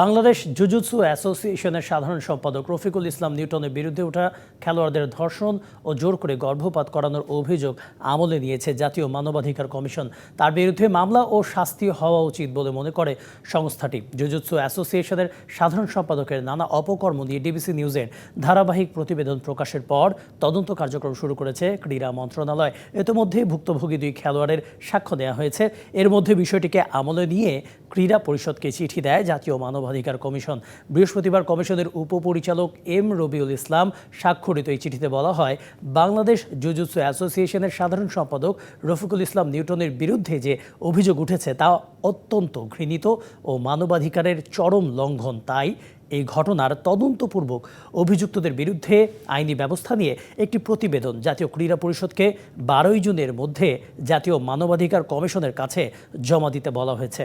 Bangladesh jujutsu অ্যাসোসিয়েশনের সাধারণ সম্পাদক রফিকুল ইসলাম নিউটনের বিরুদ্ধে ওঠা খেলোয়াড়দের ধর্ষণ ও জোর করে গর্ভপাত করানোর অভিযোগ আমলে নিয়েছে জাতীয় মানবাধিকার কমিশন। তার বিরুদ্ধে মামলা ও শাস্তি হওয়া উচিত বলে মনে করে সংস্থাটি। জুজুৎসু অ্যাসোসিয়েশনের সাধারণ সম্পাদকের নানা অপকর্ম নিয়ে ডিবিসি নিউজের ধারাবাহিক প্রতিবেদন প্রকাশের পর তদন্ত কার্যক্রম শুরু করেছে ক্রীড়া মন্ত্রণালয়। ইতিমধ্যে ভুক্তভোগী দুই খেলোয়াড়ের সাক্ষ্য দেওয়া হয়েছে। এর মধ্যে বিষয়টিকে আমলে নিয়ে ক্রীড়া পরিষদকে চিঠি দেয় জাতীয় মানবাধিকার কমিশন। বৃহস্পতিবার কমিশনের উপপরিচালক এম রবিউল ইসলাম স্বাক্ষরিত এই চিঠিতে বলা হয়, বাংলাদেশ জুজুৎসু অ্যাসোসিয়েশনের সাধারণ সম্পাদক রফিকুল ইসলাম নিউটনের বিরুদ্ধে যে অভিযোগ উঠেছে তা অত্যন্ত ঘৃণিত ও মানবাধিকারের চরম লঙ্ঘন। তাই এই ঘটনার তদন্তপূর্বক অভিযুক্তদের বিরুদ্ধে আইনি ব্যবস্থা নিয়ে একটি প্রতিবেদন জাতীয় ক্রীড়া পরিষদকে বারোই জুনের মধ্যে জাতীয় মানবাধিকার কমিশনের কাছে জমা দিতে বলা হয়েছে।